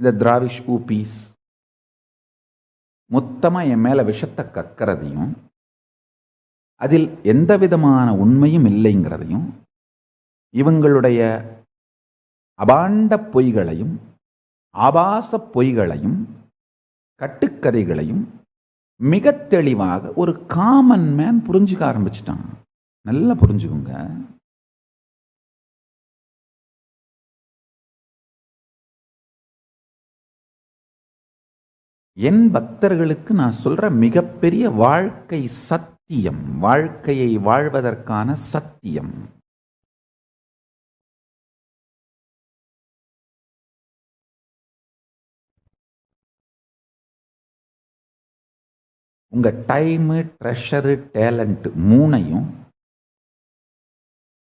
இந்த திராவிஷ் ஊபீஸ் மொத்தமாக என் மேலே விஷத்தை கக்கிறதையும் அதில் எந்த விதமான உண்மையும் இல்லைங்கிறதையும் இவங்களுடைய அபாண்ட பொய்களையும் ஆபாச பொய்களையும் கட்டுக்கதைகளையும் மிக தெளிவாக ஒரு காமன் மேன் புரிஞ்சுக்க ஆரம்பிச்சிட்டான். நல்லா புரிஞ்சுக்குங்க. என் பக்தர்களுக்கு நான் சொல்ற மிகப்பெரிய வாழ்க்கை சத்தியம் வாழ்க்கையை வாழ்வதற்கான சத்தியம். உங்க டைமு ட்ரெஷரு டேலண்ட் மூணையும்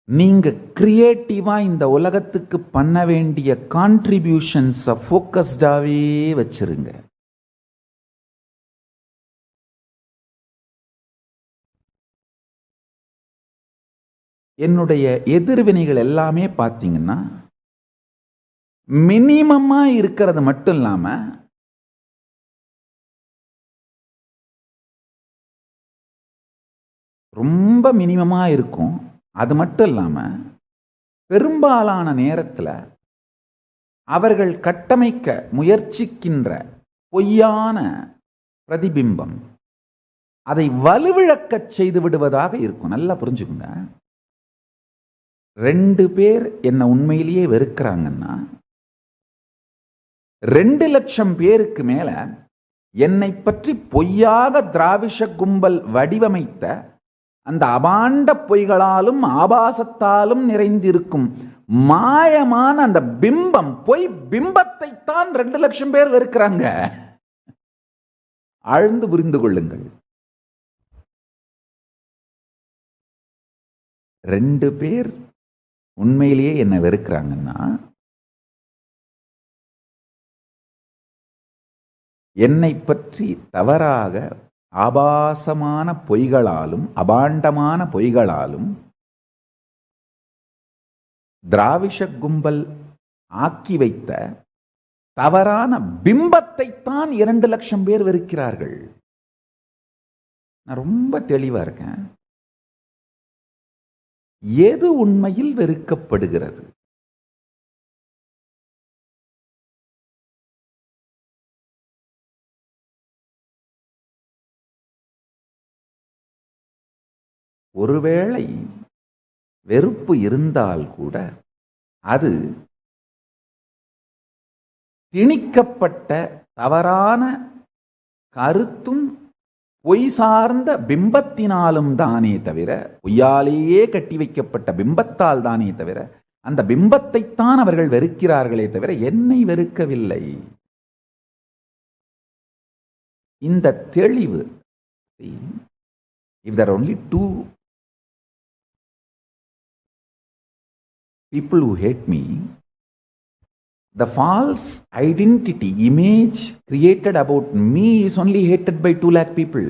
நீங்க கிரியேட்டிவா இந்த உலகத்துக்கு பண்ண வேண்டிய கான்ட்ரிபியூஷன்ஸை ஃபோக்கஸ்டாவே வச்சிருங்க. என்னுடைய எதிர்வினைகள் எல்லாமே பார்த்தீங்கன்னா மினிமமா இருக்கிறது மட்டும் இல்லாம ரொம்ப மினிமமா இருக்கும். அது மட்டும் இல்லாம பெரும்பாலான நேரத்தில் அவர்கள் கட்டமைக்க முயற்சிக்கின்ற பொய்யான பிரதிபிம்பம் அதை வலுவிழக்கச் செய்து விடுவதாக இருக்கும். நல்லா புரிஞ்சுக்குங்க. ரெண்டு பேர் என்னை உண்மையிலேயே வெறுக்கிறாங்கன்னா ரெண்டு லட்சம் பேருக்கு மேல என்னை பற்றி பொய்யாக திராவிஷ கும்பல் வடிவமைத்த அந்த அபாண்ட பொய்களாலும் ஆபாசத்தாலும் நிறைந்திருக்கும் மாயமான அந்த பிம்பம் பொய் பிம்பத்தை தான் ரெண்டு லட்சம் பேர் வெறுக்கிறாங்க. ஆழ்ந்து புரிந்து கொள்ளுங்கள். ரெண்டு பேர் உண்மையிலேயே என்னை வெறுக்கிறாங்கன்னா என்னை பற்றி தவறாக ஆபாசமான பொய்களாலும் அபாண்டமான பொய்களாலும் திராவிஷ கும்பல் ஆக்கி வைத்த தவறான பிம்பத்தைத்தான் இரண்டு லட்சம் பேர் வெறுக்கிறார்கள். நான் ரொம்ப தெளிவா இருக்கேன். எது உண்மையில் வெறுக்கப்படுகிறது? ஒருவேளை வெறுப்பு இருந்தால் கூட அது திணிக்கப்பட்ட தவறான கருத்தும் பொய் சார்ந்த பிம்பத்தினாலும் தானே தவிர பொய்யாலேயே கட்டி வைக்கப்பட்ட பிம்பத்தால் தானே தவிர அந்த பிம்பத்தைத்தான் அவர்கள் வெறுக்கிறார்களே தவிர என்னை வெறுக்கவில்லை. இந்த தெளிவு if there only two two people who hate me the false identity image created about me is only hated by 2 lakh people.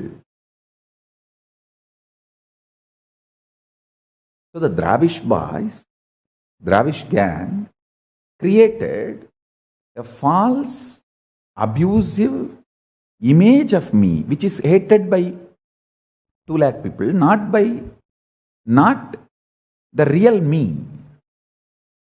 So the dravish boys dravish gang created a false abusive image of me which is hated by 2 lakh people not by not the real me